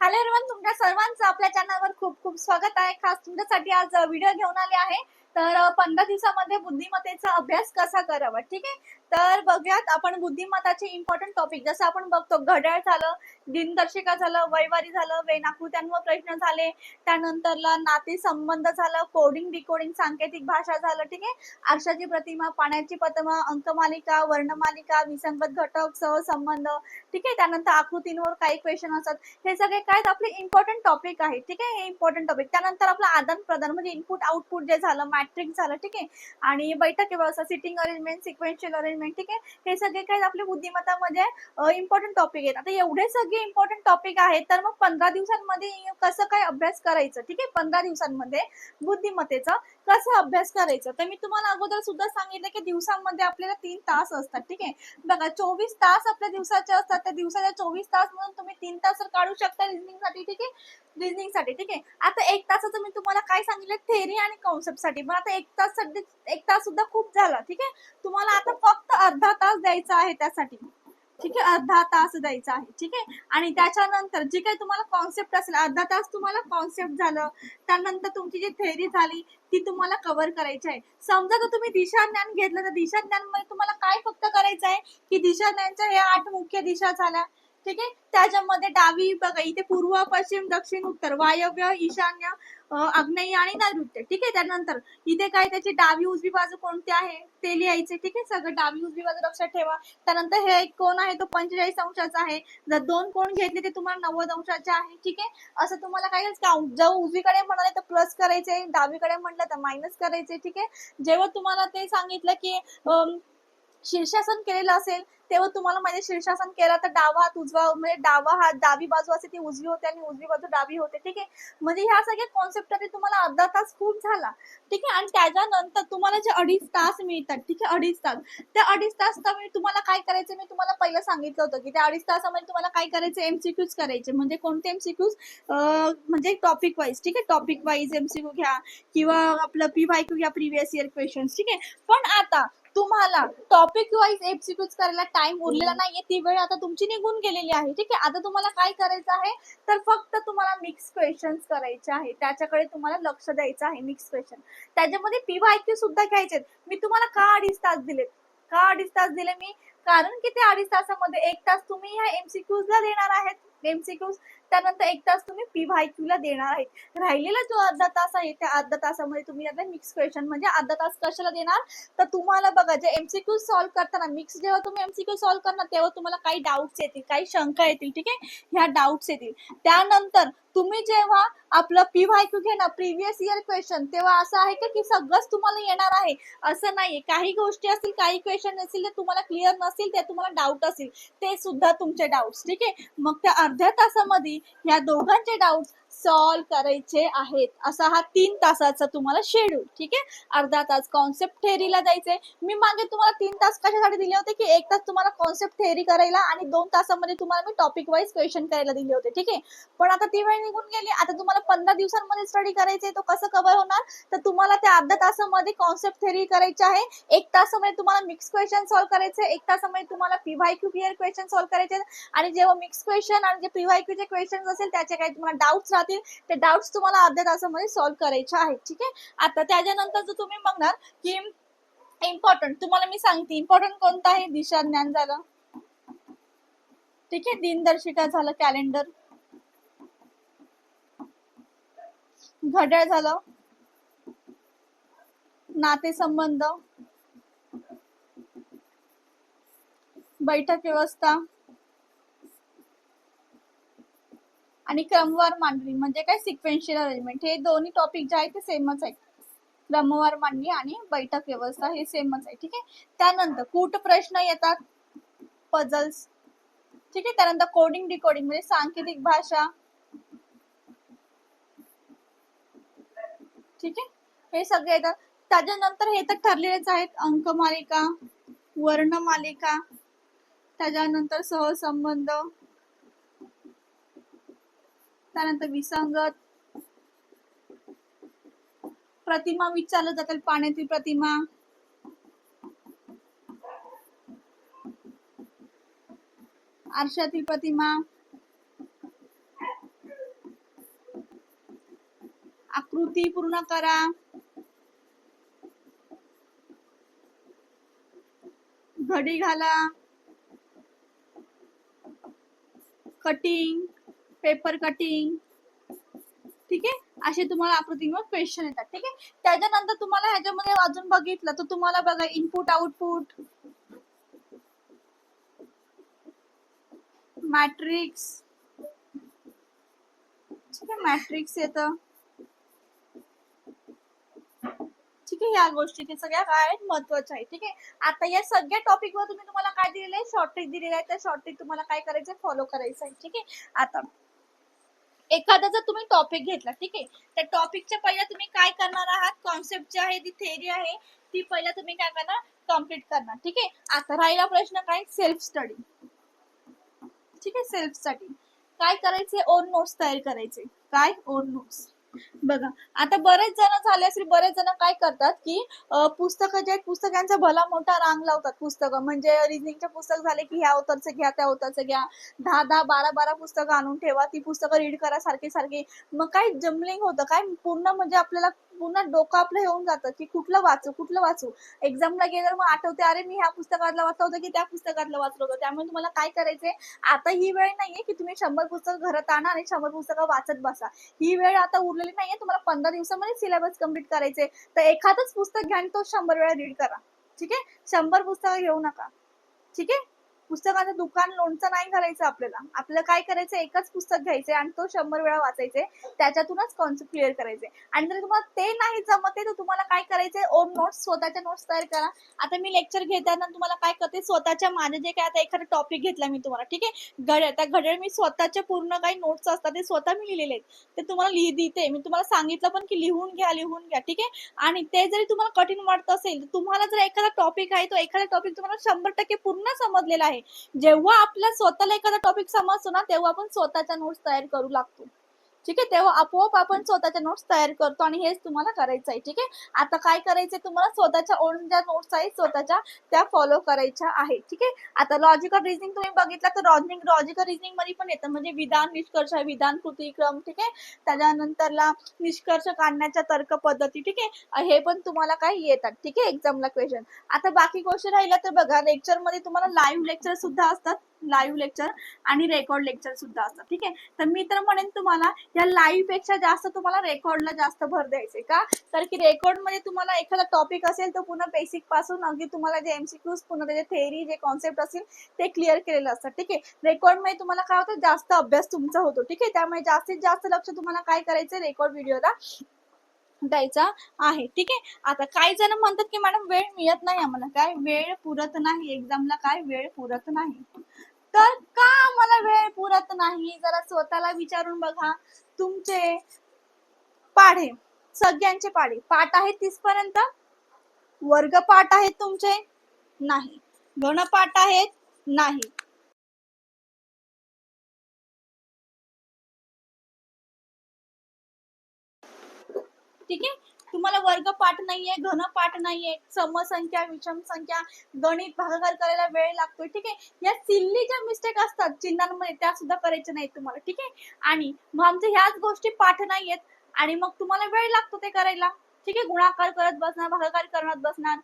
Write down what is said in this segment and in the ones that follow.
Hello everyone तुमच्या सर्वांचं आपल्या चॅनलवर खूप खूप स्वागत आहे. खास तुमच्यासाठी आज व्हिडिओ घेऊन आले आहे. तर पंधरा दिवसामध्ये बुद्धिमत्तेचा अभ्यास कसा करावा? ठीक आहे? तर बघूयात आपण बुद्धिमत्ताचे इम्पॉर्टंट टॉपिक जसं आपण बघतो घड्याळ झालं दिनदर्शिका झालं वैवारी झालं वेनाकृत्यांवर प्रश्न झाले त्यानंतरला नाते संबंध झालं कोडिंग डिकोडिंग सांकेतिक भाषा झालं ठीक आहे? आरशाची प्रतिमा पाण्याची प्रतिमा अंकमालिका वर्णमालिका विसंगत घटक सहसंबंध ठीक आहे? त्यानंतर आकृतींवर काही क्वेश्चन असतात. हे सगळे काय? आपले इम्पॉर्टंट टॉपिक आहे ठीक आहे? हे इम्पॉर्टंट टॉपिक त्यानंतर आपलं आदान प्रदान म्हणजे इनपुट आउटपुट जे झालं मॅट्रिक झालं ठीक आहे? आणि बैठक व्यवस्था सिटिंग अरेंजमेंट सिक्वेन्शियल अरेंजमेंट ठीक आहे? हे सगळे काय आपल्या बुद्धिमत्तामध्ये इम्पॉर्टंट टॉपिक आहेत. आता एवढे सगळे इम्पॉर्टंट टॉपिक आहेत तर मग पंधरा दिवसांमध्ये कसं काय अभ्यास करायचं ठीक आहे? पंधरा दिवसांमध्ये बुद्धिमत्तेचा. कसा अभ्यास करायचा? तर मी तुम्हाला अगोदर सुद्धा सांगितलं की दिवसांमध्ये आपल्याला तीन तास असतात ठीक आहे? बघा चोवीस तास आपल्या दिवसाचे असतात. त्या दिवसाच्या चोवीस तास म्हणून तुम्ही तीन तास तर काढू शकता रिझनिंगसाठी ठीक आहे? रिझनिंगसाठी ठीक आहे? आता एक तासाचं मी तुम्हाला काय सांगितलं? थेरी आणि कॉन्सेप्टसाठी. पण आता एक तास सध्या एक तास सुद्धा खूप झाला ठीक आहे? तुम्हाला आता फक्त अर्धा तास द्यायचा आहे त्यासाठी. ठीक आहे? अर्धा तास द्यायचा आहे. ठीक आहे? आणि त्याच्यानंतर जी काही तुम्हाला कॉन्सेप्ट असेल अर्धा तास तुम्हाला कॉन्सेप्ट झालं. त्यानंतर तुमची जी थेअरी झाली ती तुम्हाला कव्हर करायची आहे. समजा जर तुम्ही दिशा ज्ञान घेतलं तर दिशा ज्ञानमध्ये तुम्हाला काय फक्त करायचं आहे? की दिशा ज्ञानच्या ह्या आठ मुख्य दिशा झाल्या. ठीक आहे? त्याच्यामध्ये डावी बघा इथे पूर्व पश्चिम दक्षिण उत्तर वायव्य ईशान्य अग्नेय आग्नेय आणि नैऋत्य. ठीक आहे? त्यानंतर इथे काय त्याची डावी उजवी बाजू कोणती आहे? ते लिहायचे ठीक आहे? सगळं डावी उजवी बाजू लक्षात ठेवा. त्यानंतर हे एक कोण आहे तो पंचेचाळीस अंशाचा आहे. जर दोन कोण घेतले ते तुम्हाला नव्वद अंशाचे आहे ठीक आहे? असं तुम्हाला काय काउंट जर उजवीकडे म्हणाले तर प्लस करायचे डावीकडे म्हटलं तर मायनस करायचे ठीक आहे? जेव्हा तुम्हाला ते सांगितलं की अं, शीर्षासन केलेलं असेल तेव्हा तुम्हाला माहिती शीर्षासन केलं तर डावा हात उजवा म्हणजे डावा हात डावी बाजू असते ती उजवी होते आणि उजवी बाजू डावी होते ठीक आहे? म्हणजे ह्या सगळ्या कॉन्सेप्ट तुम्हाला अर्धा तास खूप झाला ठीक आहे? आणि त्याच्यानंतर तुम्हाला जे अडीच तास मिळतात ठीक आहे? अडीच तास. त्या अडीच तास तर मी तुम्हाला काय करायचं मी तुम्हाला पहिलं सांगितलं होतं की त्या अडीच तासामध्ये तुम्हाला काय करायचं एमसीक्यूज करायचे. म्हणजे कोणते एमसीक्यूज म्हणजे टॉपिक वाईज ठीक आहे? टॉपिक वाईज एमसीक्यू घ्या किंवा आपलं पी वाय क्यू घ्या प्रिव्हियस इयर क्वेश्चन ठीक आहे? पण आता तुम्हाला टॉपिक वाईज एमसीक्यूज करायला टाइम उरलेला नाहीये ती वेळ आता तुमची निघून गेलेली आहे. ठीक आहे? आता तुम्हाला काय करायचं आहे? तर फक्त तुम्हाला मिक्स क्वेश्चन्स करायचे आहे त्याच्याकडे तुम्हाला लक्ष द्यायचं आहे मिक्स क्वेश्चन त्याच्यामध्ये पीवायक्यू सुद्धा घ्यायचे मी तुम्हाला का अडीच तास दिलेत? का अडीच तास दिले मी? कारण की त्या अडीच तासामध्ये एक तास तुम्ही ह्या एमसीक्यूज ला देणार आहेत. एमसीक्यूज त्यानंतर एक तास तुम्ही पी व्हाय क्यूला देणार आहेत राहिलेला जो अर्धा तास आहे त्या अर्धा तासामध्ये तुम्ही आता मिक्स क्वेश्चन म्हणजे अर्धा तास कशाला देणार? तर तुम्हाला बघा जे एमसीक्यू सॉल्व्ह करताना मिक्स जेव्हा तुम्ही एमसीक्यू सॉल्व्ह करणार तेव्हा तुम्हाला काही डाऊट्स येतील काही शंका येतील ठीक आहे? ह्या डाऊट्स येतील. त्यानंतर तुम्ही जेव्हा आपलं पी व्हाय क्यू घेणार प्रिव्हियस इयर क्वेश्चन तेव्हा असं आहे का की सगळंच तुम्हाला येणार आहे? असं नाहीये. काही गोष्टी असतील काही क्वेश्चन असतील ते तुम्हाला क्लिअर नसतील ते तुम्हाला डाऊट असतील ते सुद्धा तुमचे डाऊट्स ठीक आहे? मग त्या अर्ध्या तासामध्ये या दोघांचे डाऊट्स सॉल्व करायचे आहेत. असा हा तीन तासाचा तुम्हाला शेड्यूल ठीक आहे? अर्धा तास कॉन्सेप्ट थेअरीला जायचे मी मागे तुम्हाला तीन तास कशासाठी दिले होते की एक तास तुम्हाला कॉन्सेप्ट थेअरी करायला आणि दोन तासामध्ये तुम्हाला मी टॉपिक वाईज क्वेश्चन करायला दिले होते ठीक आहे? पण आता ती वेळ निघून गेली. आता तुम्हाला पंधरा दिवसांमध्ये स्टडी करायचे तो कसं कव्हर होणार? तर तुम्हाला त्या अर्ध्या तासामध्ये कॉन्सेप्ट थेअरी करायची आहे. एक तासामध्ये तुम्हाला मिक्स क्वेश्चन सॉल्व्ह करायचे एक तासामध्ये तुम्हाला पीवायक्यू क्लिअर क्वेश्चन सॉल्व्ह करायचे आणि जेव्हा मिक्स क्वेश्चन आणि जे पीवायक्यू चे क्वेश्चन असेल त्याचे काही तुम्हाला डाऊट्स जातील ते डाऊट्स तुम्हाला अर्ध्या तासामध्ये सॉल्व्ह करायचे आहेत ठीक आहे? आता त्याच्यानंतर जर तुम्ही बघणार की इम्पॉर्टंट तुम्हाला मी सांगते इम्पॉर्टंट कोणतं आहे दिशा ज्ञान झालं? ठीक आहे? दिनदर्शिका झालं कॅलेंडर घड्याळ झालं. नातेसंबंध. बैठक व्यवस्था. आणि क्रमवार मांडणी म्हणजे काय सिक्वेन्शियल अरेंजमेंट हे दोन्ही टॉपिक जे आहेत ते सेमच आहेत. क्रमवार मांडणी आणि बैठक व्यवस्था हे सेमच आहे ठीक आहे? त्यानंतर कूट प्रश्न येतात पझल्स ठीक आहे? त्यानंतर कोडिंग डिकोडिंग म्हणजे सांकेतिक भाषा. ठीक आहे? हे सगळे येतात. त्याच्यानंतर हे तर ठरलेलेच आहेत. अंकमालिका वर्णमालिका. त्याच्यानंतर सहसंबंध. त्यानंतर विसंगत. प्रतिमा विचारलं जातील पाण्यातील प्रतिमा. आरशातील प्रतिमा. आकृती पूर्ण करा. घडी घाला. कटिंग. पेपर कटिंग ठीक आहे? असे तुम्हाला आकृतींवर क्वेश्चन येतात ठीक आहे? त्याच्यानंतर तुम्हाला ह्याच्यामध्ये अजून बघितलं तर तुम्हाला बघा इनपुट आउटपुट मॅट्रिक्स ठीक आहे मॅट्रिक्स येतं. ठीक आहे ह्या गोष्टी ते सगळ्या काय आहेत? महत्त्वाच्या आहेत ठीक आहे? आता या सगळ्या टॉपिक वर तुम्ही तुम्हाला काय दिलेलं आहे? शॉर्ट ट्रिक दिलेलं आहे त्या शॉर्ट ट्रिक तुम्हाला काय करायचं फॉलो करायचं आहे ठीक आहे? आता एखादा जर तुम्ही टॉपिक घेतला ठीक आहे? त्या टॉपिकच्या पहिला तुम्ही काय करणार आहात? कॉन्सेप्ट जी आहे ती थेरी आहे ती पहिला तुम्ही काय करणार? कंप्लीट करणार ठीक आहे? आता राहिला प्रश्न काय? सेल्फ स्टडी ठीक आहे? सेल्फ स्टडी काय करायचे ओन नोट्स तयार करायचे. काय? ओन नोट्स बघा आता बरेच जण झाले असेल बरेच जण काय करतात की पुस्तकं जे आहेत पुस्तकांचा भला मोठा रांग लावतात पुस्तकं. म्हणजे रिजनिंगचे पुस्तक झाले की ह्या अवतरचं घ्या त्या अवतरचं घ्या. दहा दहा बारा बारा पुस्तकं आणून ठेवा. ती पुस्तकं रीड करा सारखी सारखी. मग काय जमलिंग होतं? काय पूर्ण म्हणजे आपल्याला पुन्हा डोकं आपलं येऊन जातं की कुठलं वाचू कुठलं वाचू? एक्झामला गेल्यावर मग आठवते अरे मी ह्या पुस्तकातलं वाचलं होतं की त्या पुस्तकातलं वाचलं होतं. त्यामुळे तुम्हाला काय करायचंय? आता ही वेळ नाहीये की तुम्ही शंभर पुस्तक घरात आणा आणि शंभर पुस्तकं वाचत बसा. ही वेळ आता उरलेली नाहीये तुम्हाला पंधरा दिवसामध्ये सिलेबस कंप्लीट करायचे तर एखादंच पुस्तक घ्या आणि तो शंभर वेळा रीड करा. ठीक आहे? शंभर पुस्तकं घेऊ नका. ठीक आहे? पुस्तकाचं दुकान लोणचं नाही घालायचं आपल्याला. आपल्याला काय करायचं? एकच पुस्तक घ्यायचंय आणि तो शंभर वेळा वाचायचे त्याच्यातूनच कॉन्सेप्ट क्लिअर करायचे आणि जर तुम्हाला ते नाही जमते तर तुम्हाला काय करायचंय? ओन नोट्स स्वतःच्या नोट्स तयार करा. आता मी लेक्चर घेताना तुम्हाला काय करते? स्वतःच्या माझे जे काय आता एखादा टॉपिक घेतला मी तुम्हाला ठीक आहे? घड्याळ त्या घड्याळ मी स्वतःचे पूर्ण काही नोट्स असतात ते स्वतः मी लिहिलेले आहेत. ते तुम्हाला लिहि देते. मी तुम्हाला सांगितलं पण की लिहून घ्या लिहून घ्या ठीक आहे? आणि ते जरी तुम्हाला कठीण वाटत असेल तर तुम्हाला जर एखादा टॉपिक आहे तो एखादा टॉपिक तुम्हाला शंभर टक्के पूर्ण समजलेला आहे जेव्हा आपल्या स्वतःला एखादा टॉपिक समजतो ना तेव्हा आपण स्वतःच्या नोट्स तयार करू लागतो. ठीक आहे? तेव्हा आपोआप आपण स्वतःच्या नोट्स तयार करतो आणि हेच तुम्हाला करायचं आहे ठीक आहे? आता काय करायचंय तुम्हाला? स्वतःच्या ओन ज्या नोट्स आहेत स्वतःच्या त्या फॉलो करायच्या आहेत ठीक आहे? आता लॉजिकल रिझनिंग तुम्ही बघितलं तर लॉजिक लॉजिकल रिझनिंगमध्ये पण येतं. म्हणजे विधान निष्कर्ष विधान कृतिक्रम ठीक आहे? त्याच्यानंतरला निष्कर्ष काढण्याच्या तर्क पद्धती ठीक आहे? हे पण तुम्हाला काय येतात ठीक आहे? एक्झामला क्वेश्चन आता बाकी गोष्टी राहिल्या तर बघा लेक्चरमध्ये तुम्हाला लाईव्ह लेक्चर सुद्धा असतात. लाईव्ह लेक्चर आणि रेकॉर्ड लेक्चर सुद्धा असतात ठीक आहे? तर मी तर म्हणेन तुम्हाला या लाईव्हपेक्षा जास्त तुम्हाला रेकॉर्डला जास्त भर द्यायचे का? कारण की रेकॉर्डमध्ये तुम्हाला एखादा टॉपिक असेल तर पुन्हा बेसिकपासून अगदी तुम्हाला जे एमसीक्यूज पुन्हा त्याचे थेअरी जे कॉन्सेप्ट असतील ते क्लिअर केलेलं असतं. ठीक आहे? रेकॉर्डमध्ये तुम्हाला काय होतं? जास्त अभ्यास तुमचा होतो. ठीक आहे? त्यामुळे जास्तीत जास्त लक्ष तुम्हाला काय करायचं? रेकॉर्ड व्हिडिओला द्यायचा आहे. ठीक आहे? आता काही जण म्हणतात की मॅडम वेळ मिळत नाही आम्हाला. काय? वेळ पुरत नाही. एक्झामला काय? वेळ पुरत नाही. तर का आम्हाला वेळ पुरत नाही? जरा स्वतःला विचारून बघा. तुमचे पाढे सगळ्यांचे पाढे. पाठ आहेत तीस पर्यंत वर्ग पाठ आहेत तुमचे? नाही. गणपाठ आहेत? नाही. ठीक आहे? तुम्हाला वर्ग पाठ नाहीये घन पाठ नाहीये समसंख्या विषम संख्या गणित भागाकार करायला वेळ लागतोय ठीक आहे? या सिल्ली ज्या मिस्टेक असतात चिन्हांमध्ये त्या सुद्धा करायच्या नाहीत तुम्हाला ठीक आहे? आणि मग आमच्या ह्याच गोष्टी पाठ नाहीयेत आणि मग तुम्हाला वेळ लागतो ते करायला ठीक आहे? गुणाकार करत बसणार भागाकार करत बसणार.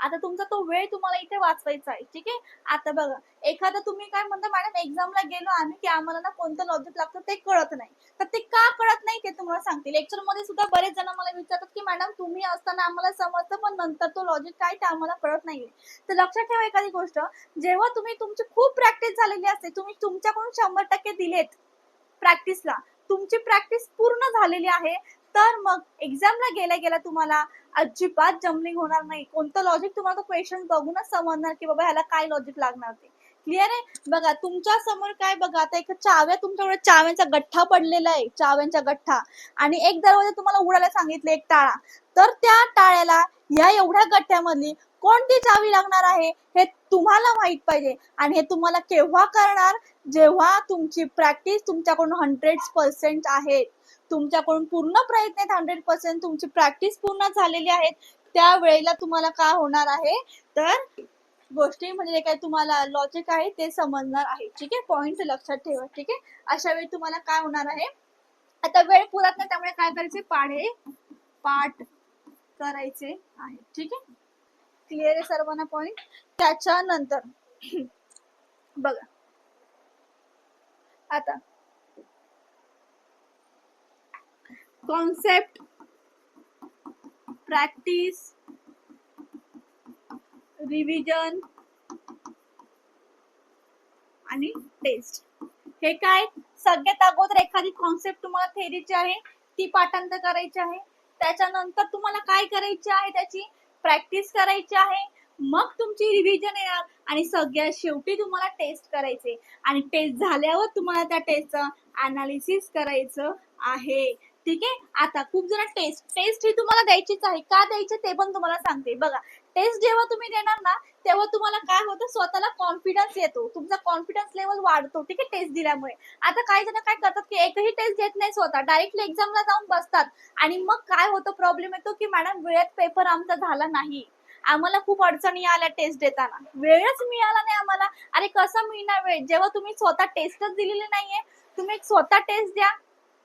आता तुमचा तो वेळ तुम्हाला इथे वाचवायचा आहे ठीक आहे? आता बघा एखादा तुम्ही काय म्हणता मॅडम एक्झामला गेलो आम्ही की आम्हाला ना कोणतं लॉजिक लागतं ते कळत नाही. तर ते का कळत नाही ते तुम्हाला सांगते लेक्चरमध्ये सुद्धा बरेच जण मला विचारतात की मॅडम तुम्ही असताना आम्हाला समजतं पण नंतर तो लॉजिक काय ते आम्हाला कळत नाहीये. तर लक्षात ठेवा एखादी गोष्ट जेव्हा तुम्ही तुमची खूप प्रॅक्टिस झालेली असते तुम्ही तुमच्याकडून शंभर टक्के दिलेत प्रॅक्टिसला तुमची प्रॅक्टिस पूर्ण झालेली आहे तर मग एक्झामला गेल्या गेल्या तुम्हाला अजिबात जमलिंग होणार नाही. कोणतं लॉजिक तुम्हाला क्वेश्चन बघूनच समजणार की बाबा ह्याला काय लॉजिक लागणार ते. क्लिअर आहे? बघा तुमच्यासमोर काय बघा आता एक चाव्या तुमच्याकडे चाव्यांचा गठ्ठा पडलेला आहे चाव्यांचा गठ्ठा. आणि एक दरवाजा तुम्हाला उघडायला सांगितले एक टाळा. तर त्या टाळ्याला या एवढ्या गठ्ठ्यामधली कोणती चावी लागणार आहे हे तुम्हाला माहीत पाहिजे. आणि हे तुम्हाला केव्हा करणार? जेव्हा तुमची प्रॅक्टिस तुमच्याकडून हंड्रेड पर्सेंट आहे. तुमच्याकडून पूर्ण प्रयत्न आहेत हंड्रेड पर्सेंट तुमची प्रॅक्टिस पूर्ण झालेली आहे त्या वेळेला तुम्हाला काय होणार आहे? तर गोष्टी म्हणजे जे तुम्हाला लॉजिक आहे ते समजणार आहे ठीक आहे? पॉइंट लक्षात ठेवा ठीक आहे? अशा वेळी तुम्हाला काय होणार आहे? आता वेळ पुरत नाही त्यामुळे काय करायचे? पाढे पाठ करायचे आहे ठीक आहे? क्लिअर आहे सर्वांना पॉइंट त्याच्यानंतर बघा. आता कॉन्सेप्ट प्रॅक्टिस रिव्हिजन आणि टेस्ट. हे काय? सगळ्यात अगोदर एखादी कॉन्सेप्ट तुम्हाला थेरीची आहे ती पाठांतर करायची आहे. त्याच्यानंतर तुम्हाला काय करायची आहे? त्याची प्रॅक्टिस करायची आहे. मग तुमची रिव्हिजन येणार आणि सगळ्यात शेवटी तुम्हाला टेस्ट करायचे. आणि टेस्ट झाल्यावर तुम्हाला त्या टेस्टचं अनालिसिस करायचं आहे. ठीक आहे? आता खूप जण टेस्ट टेस्ट ही तुम्हाला द्यायचीच आहे. का द्यायची ते पण तुम्हाला सांगते. बघा टेस्ट जेव्हा तुम्ही देणार ना तेव्हा तुम्हाला काय होतं? स्वतःला कॉन्फिडन्स येतो. तुमचा कॉन्फिडन्स लेवल वाढतो ठीक आहे टेस्ट दिल्यामुळे. आता काही जण काय करतात की एकही टेस्ट देत नाही स्वतः. डायरेक्टली एक्झामला जाऊन बसतात. आणि मग काय होतं? प्रॉब्लेम येतो की मॅडम वेळेत पेपर आमचा झाला नाही. आम्हाला खूप अडचणी आल्या टेस्ट देताना. वेळच मिळाला नाही आम्हाला. अरे कसं मिळणार वेळ? जेव्हा तुम्ही स्वतः टेस्टच दिलेली नाहीये तुम्ही एक स्वतः टेस्ट द्या.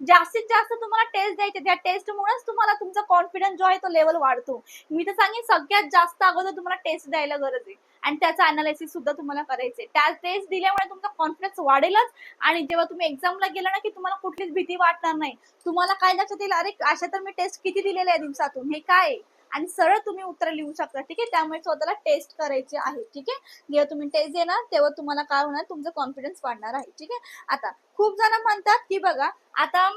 जास्तीत जास्त तुम्हाला टेस्ट द्यायचे त्या टेस्टमुळेच तुम्हाला तुमचा कॉन्फिडन्स जो आहे तो लेवल वाढतो. मी तर सांगेन सगळ्यात जास्त अगोदर तुम्हाला टेस्ट द्यायला गरज आहे. आणि त्याचा अनालिसिस सुद्धा तुम्हाला करायचे त्या टेस्ट दिल्यामुळे तुमचा कॉन्फिडन्स वाढेलच. आणि जेव्हा तुम्ही एक्झामला गेला ना की तुम्हाला कुठलीच भीती वाटणार नाही. तुम्हाला काय लक्षात येईल? अरे अशा तर मी टेस्ट किती दिलेले आहे दिवसातून? हे काय? आहे? आणि सरळ तुम्ही उत्तर लिहू शकता ठीक आहे? त्यामुळे स्वतःला टेस्ट करायचे आहे ठीक आहे? जेव्हा तुम्ही टेस्ट देणार तेव्हा तुम्हाला काय होणार? तुमचं कॉन्फिडन्स वाढणार आहे ठीक आहे? आता खूप जण म्हणतात की बघा आता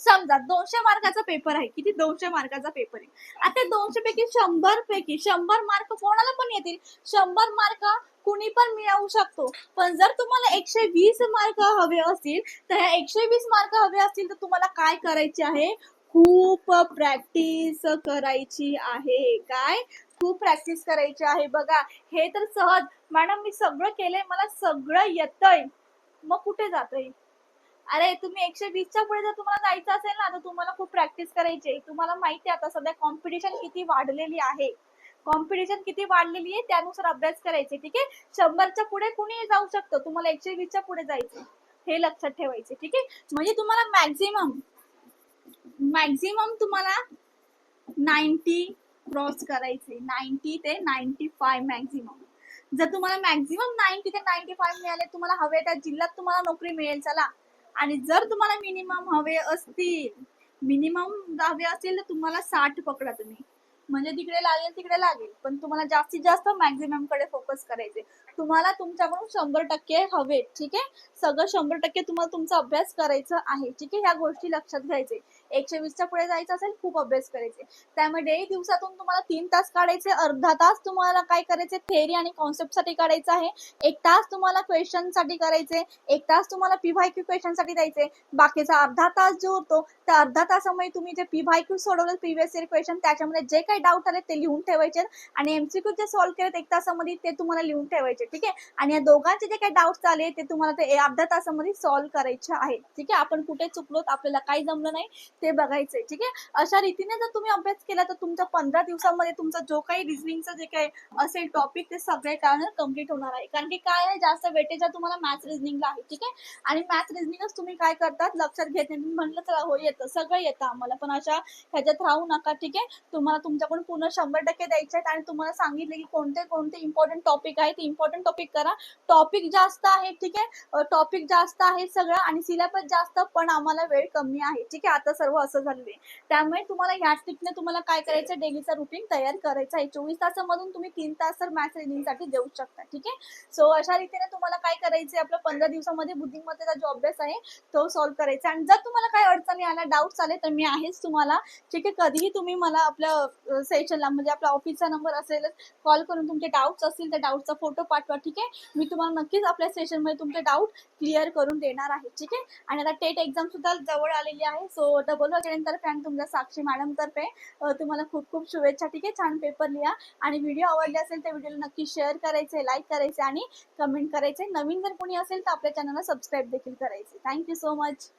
समजा दोनशे मार्काचा पेपर आहे किती? दोनशे मार्काचा पेपर आहे. आता दोनशे पैकी शंभर पैकी शंभर मार्क कोणाला पण येतील? शंभर मार्क कुणी पण मिळवू शकतो. पण जर तुम्हाला एकशे वीस मार्क हवे असतील तर ह्या एकशे वीस मार्क हवे असतील तर तुम्हाला काय करायचे आहे? खूप प्रॅक्टिस करायची आहे. काय? खूप प्रॅक्टिस करायची आहे. बघा हे तर सहज. मॅडम मी सगळं केलंय. मला सगळं येतंय. मग कुठे जातंय? अरे तुम्ही एकशे वीसच्या पुढे जर तुम्हाला जायचं असेल ना तर तुम्हाला खूप प्रॅक्टिस करायची आहे. तुम्हाला माहिती आहे आता सध्या कॉम्पिटिशन किती वाढलेली आहे. कॉम्पिटिशन किती वाढलेली आहे त्यानुसार अभ्यास करायचे ठीक आहे? शंभरच्या पुढे कुणी जाऊ शकतं? तुम्हाला एकशे वीसच्या पुढे जायचं हे लक्षात ठेवायचे ठीक आहे? म्हणजे तुम्हाला मॅक्झिमम मॅक्झिमम तुम्हाला नाईन्टी क्रॉस करायचे. नाईन्टी ते नाईन्टी फाय मॅक्झिमम. जर तुम्हाला मॅक्झिमम नाईन्टी ते नाईन्टी फाय मिळाले तुम्हाला हवे त्या जिल्ह्यात तुम्हाला नोकरी मिळेल चला. आणि जर तुम्हाला मिनिमम हवे असतील मिनिमम हवे असतील तर तुम्हाला साठ पकडा तुम्ही. म्हणजे तिकडे लागेल तिकडे लागेल. पण तुम्हाला जास्तीत जास्त मॅक्झिममकडे फोकस करायचे. तुम्हाला तुमच्याकडून शंभर टक्के हवे ठीक आहे? सगळं शंभर टक्के तुम्हाला तुमचा अभ्यास करायचा आहे ठीक आहे? ह्या गोष्टी लक्षात घ्यायचे. एकशे वीसच्या पुढे जायचं असेल खूप अभ्यास करायचे. त्यामुळे दिवसातून तुम्हाला तीन तास काढायचे अर्धा तास तुम्हाला काय करायचे थेअरी आणि कॉन्सेप्टसाठी काढायचं आहे. एक तास तुम्हाला क्वेश्चनसाठी करायचे एक तास तुम्हाला पी वाय क्यू क्वेश्चनसाठी द्यायचे. बाकीचा अर्धा तास जो होतो त्या अर्धा तासामध्ये तुम्ही जे पी वाय क्यू सोडवलं प्रिव्हियस इयर क्वेश्चन त्याच्यामध्ये जे काही डाऊट आले ते लिहून ठेवायचे आणि एमसीक्यू जे सॉल्व्ह केलेत एक तासामध्ये ते तुम्हाला लिहून ठेवायचे ठीक आहे? आणि या दोघांचे जे काही डाऊट्स आले ते तुम्हाला ते अर्ध्या तासामध्ये सॉल्व्ह करायचे आहेत ठीक आहे? आपण कुठे चुकलो आपल्याला काही जमलं नाही ते बघायचंय ठीक आहे? अशा रीतीने जर तुम्ही अभ्यास केला तर तुमच्या पंधरा दिवसामध्ये तुमचा जो काही रिझनिंगचा जे काही असेल टॉपिक ते सगळे काय कंप्लीट होणार आहे. कारण की काय आहे जास्त वेटेज आहे तुम्हाला मॅथ्स रिझनिंगला आहे ठीक आहे? आणि मॅथ्स रिझनिंगच तुम्ही काय करतात लक्षात घेत नाही. म्हटलं तर हो येतं सगळं येतं आम्हाला पण अशा ह्याच्यात राहू नका ठीक आहे? तुम्हाला तुमच्याकडून पूर्ण शंभर टक्के द्यायचे आहेत आणि तुम्हाला सांगितले की कोणते कोणते इम्पॉर्टंट टॉपिक आहेत इम्पॉर्टंट टॉपिक करा. टॉपिक जास्त आहे ठीक आहे? टॉपिक जास्त आहे सगळं आणि सिलेबस जास्त पण आम्हाला वेळ कमी आहे ठीक आहे? आता सर्व असं झालेलं आहे. त्यामुळे तुम्हाला ह्या टिपने तुम्हाला काय करायचं डेलीचा रुटीन तयार करायचा आहे. चोवीस तासामधून तुम्ही तीन तास तर मॅथ्स रिडिंगसाठी देऊ शकता ठीक आहे? सो अशा रीतीने तुम्हाला काय करायचं आपलं पंधरा दिवसामध्ये बुद्धिमत्तेचा जो अभ्यास आहे तो सॉल्व्ह करायचा आणि जर तुम्हाला काही अडचणी आल्या डाऊट्स आले तर मी आहेच तुम्हाला ठीक आहे? कधीही तुम्ही मला आपल्या सेशनला म्हणजे आपला ऑफिसचा नंबर असेल कॉल करून तुमचे डाऊट्स असतील त्या डाऊटचा फोटो पाठवा ठीक आहे? मी तुम्हाला नक्कीच आपल्या सेशनमध्ये तुमचे डाऊट क्लिअर करून देणार आहे ठीक आहे? आणि आता टेट एक्झाम सुद्धा जवळ आलेली आहे. सो डबल तर फॅन तुमच्या साक्षी मॅडम तर्फे तुम्हाला खूप खूप शुभेच्छा. ठीक आहे? छान पेपर लिहा. आणि व्हिडिओ आवडले असेल तर व्हिडिओला नक्की शेअर करायचे लाईक करायचे आणि कमेंट करायचे. नवीन जर कोणी असेल तर आपल्या चॅनलला सबस्क्राईब देखील करायचे. Thank you so much